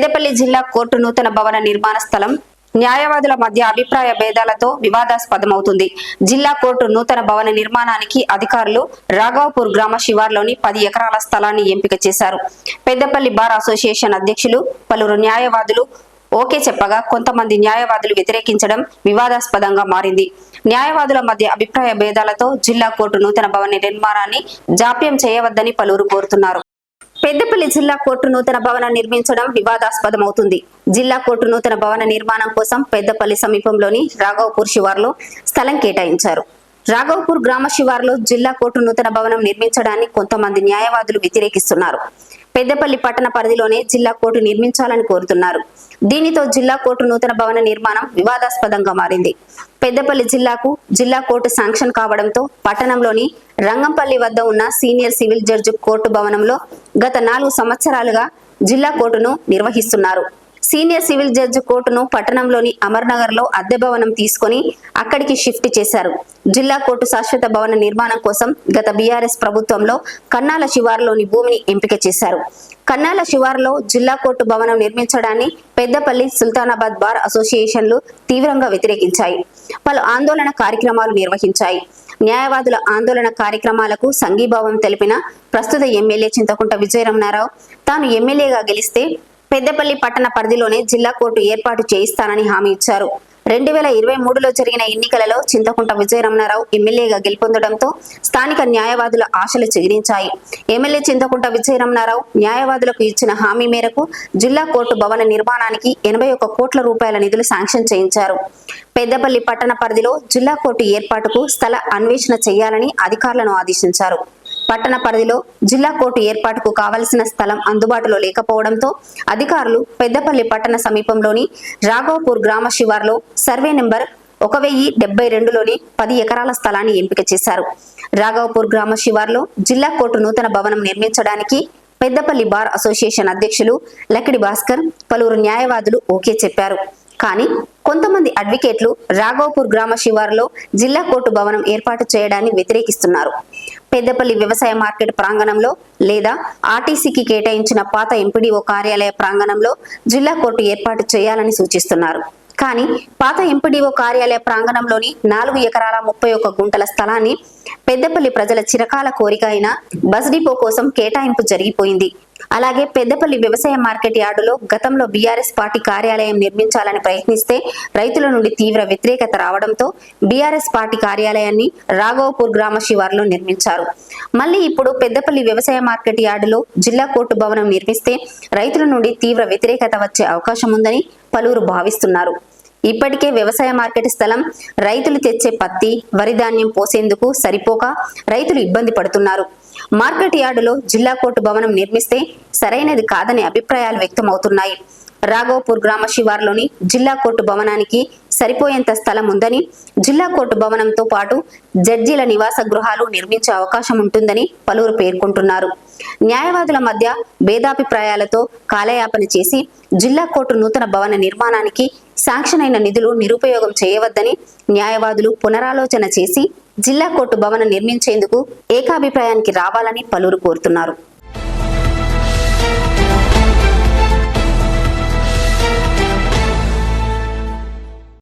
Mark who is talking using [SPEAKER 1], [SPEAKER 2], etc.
[SPEAKER 1] పెద్దపల్లి జిల్లా కోర్టు నూతన భవన నిర్మాణ స్థలం న్యాయవాదుల మధ్య అభిప్రాయ భేదాలతో వివాదాస్పదమవుతుంది. జిల్లా కోర్టు నూతన భవన నిర్మాణానికి అధికారులు రాఘవపూర్ గ్రామ శివార్లోని పది ఎకరాల స్థలాన్ని ఎంపిక చేశారు. పెద్దపల్లి బార్ అసోసియేషన్ అధ్యక్షులు పలువురు న్యాయవాదులు ఓకే చెప్పగా కొంతమంది న్యాయవాదులు వ్యతిరేకించడం వివాదాస్పదంగా మారింది. న్యాయవాదుల మధ్య అభిప్రాయ భేదాలతో జిల్లా కోర్టు నూతన భవన నిర్మాణాన్ని జాప్యం చేయవద్దని పలువురు కోరుతున్నారు. పెద్దపల్లి జిల్లా కోర్టు నూతన భవనం నిర్మించడం వివాదాస్పదమవుతుంది. జిల్లా కోర్టు నూతన భవన నిర్మాణం కోసం పెద్దపల్లి సమీపంలోని రాఘవపూర్ శివార్లో స్థలం కేటాయించారు. రాఘవపూర్ గ్రామ శివార్లో జిల్లా కోర్టు నూతన భవనం నిర్మించడాన్ని కొంతమంది న్యాయవాదులు వ్యతిరేకిస్తున్నారు. పెద్దపల్లి పట్టణ పరిధిలోనే జిల్లా కోర్టు నిర్మించాలని కోరుతున్నారు. దీనితో జిల్లా కోర్టు నూతన భవన నిర్మాణం వివాదాస్పదంగా మారింది. పెద్దపల్లి జిల్లాకు జిల్లా కోర్టు శాంక్షన్ కావడంతో పట్టణంలోని రంగంపల్లి వద్ద ఉన్న సీనియర్ సివిల్ జడ్జి కోర్టు భవనంలో గత నాలుగు సంవత్సరాలుగా జిల్లా కోర్టును నిర్వహిస్తున్నారు. సీనియర్ సివిల్ జడ్జి కోర్టును పట్టణంలోని అమర్నగర్లో అద్దె భవనం తీసుకొని అక్కడికి షిఫ్ట్ చేశారు. జిల్లా కోర్టు శాశ్వత భవన నిర్మాణం కోసం గత బీఆర్ఎస్ ప్రభుత్వంలో కన్నాల శివారులోని భూమిని ఎంపిక చేశారు. కన్నాల శివారులో జిల్లా కోర్టు భవనం నిర్మించడాన్ని పెద్దపల్లి సుల్తానాబాద్ బార్ అసోసియేషన్లు తీవ్రంగా వ్యతిరేకించాయి. పలు ఆందోళన కార్యక్రమాలు నిర్వహించాయి. న్యాయవాదుల ఆందోళన కార్యక్రమాలకు సంఘీభావం తెలిపిన ప్రస్తుత ఎమ్మెల్యే చింతకుంట విజయరమణారావు తాను ఎమ్మెల్యేగా గెలిస్తే పెద్దపల్లి పట్టణ పరిధిలోనే జిల్లా కోర్టు ఏర్పాటు చేయిస్తానని హామీ ఇచ్చారు. రెండు వేల ఇరవై మూడులో జరిగిన ఎన్నికలలో చింతకుంట విజయరమణారావు ఎమ్మెల్యేగా గెలుపొందడంతో స్థానిక న్యాయవాదుల ఆశలు చిగిరించాయి ఎమ్మెల్యే చింతకుంట విజయరమణారావు న్యాయవాదులకు ఇచ్చిన హామీ మేరకు జిల్లా కోర్టు భవన నిర్మాణానికి ఎనభై ఒక్క కోట్ల రూపాయల నిధులు శాంక్షన్ చేయించారు. పెద్దపల్లి పట్టణ పరిధిలో జిల్లా కోర్టు ఏర్పాటుకు స్థల అన్వేషణ చేయాలని అధికారులను ఆదేశించారు. పట్టణ పరిధిలో జిల్లా కోర్టు ఏర్పాటుకు కావలసిన స్థలం అందుబాటులో లేకపోవడంతో అధికారులు పెద్దపల్లి పట్టణ సమీపంలోని రాఘవపూర్ గ్రామ శివార్లో సర్వే నెంబర్ ఒక వెయ్యి డెబ్బై రెండులోని పది ఎకరాల స్థలాన్ని ఎంపిక చేశారు. రాఘవపూర్ గ్రామ శివార్లో జిల్లా కోర్టు నూతన భవనం నిర్మించడానికి పెద్దపల్లి బార్ అసోసియేషన్ అధ్యక్షులు లకిడి భాస్కర్ పలువురు న్యాయవాదులు ఓకే చెప్పారు. కానీ కొంతమంది అడ్వకేట్లు రాఘవపూర్ గ్రామ శివారులో జిల్లా కోర్టు భవనం ఏర్పాటు చేయడాన్ని వ్యతిరేకిస్తున్నారు. పెద్దపల్లి వ్యవసాయ మార్కెట్ ప్రాంగణంలో లేదా ఆర్టీసీకి కేటాయించిన పాత ఎంపీడీఓ కార్యాలయ ప్రాంగణంలో జిల్లా కోర్టు ఏర్పాటు చేయాలని సూచిస్తున్నారు. కానీ పాత ఎంపీడీఓ కార్యాలయ ప్రాంగణంలోని నాలుగు ఎకరాల ముప్పై ఒక్క గుంటల స్థలాన్ని పెద్దపల్లి ప్రజల చిరకాల కోరిక అయిన బస్ డిపో కోసం కేటాయింపు జరిగిపోయింది. అలాగే పెద్దపల్లి వ్యవసాయ మార్కెట్ యార్డులో గతంలో బీఆర్ఎస్ పార్టీ కార్యాలయం నిర్మించాలని ప్రయత్నిస్తే రైతుల నుండి తీవ్ర వ్యతిరేకత రావడంతో బీఆర్ఎస్ పార్టీ కార్యాలయాన్ని రాఘవపూర్ గ్రామ శివారులో నిర్మించారు. మళ్ళీ ఇప్పుడు పెద్దపల్లి వ్యవసాయ మార్కెట్ యార్డులో జిల్లా కోర్టు భవనం నిర్మిస్తే రైతుల నుండి తీవ్ర వ్యతిరేకత వచ్చే అవకాశం ఉందని పలువురు భావిస్తున్నారు. ఇప్పటికే వ్యవసాయ మార్కెట్ స్థలం రైతులు తెచ్చే పత్తి వరిధాన్యం పోసేందుకు సరిపోక రైతులు ఇబ్బంది పడుతున్నారు. మార్కెట్ యార్డులో జిల్లా కోర్టు భవనం నిర్మిస్తే సరైనది కాదనే అభిప్రాయాలు వ్యక్తమవుతున్నాయి. రాఘవపూర్ గ్రామ శివార్లోని జిల్లా కోర్టు భవనానికి సరిపోయేంత స్థలం ఉందని జిల్లా కోర్టు భవనంతో పాటు జడ్జీల నివాస గృహాలు నిర్మించే అవకాశం ఉంటుందని పలువురు పేర్కొంటున్నారు. న్యాయవాదుల మధ్య భేదాభిప్రాయాలతో కాలయాపన చేసి జిల్లా కోర్టు నూతన భవన నిర్మాణానికి శాంక్షన్ అయిన నిధులు నిరుపయోగం చేయవద్దని న్యాయవాదులు పునరాలోచన చేసి జిల్లా కోర్టు భవనం నిర్మించేందుకు ఏకాభిప్రాయానికి రావాలని పలువురు కోరుతున్నారు.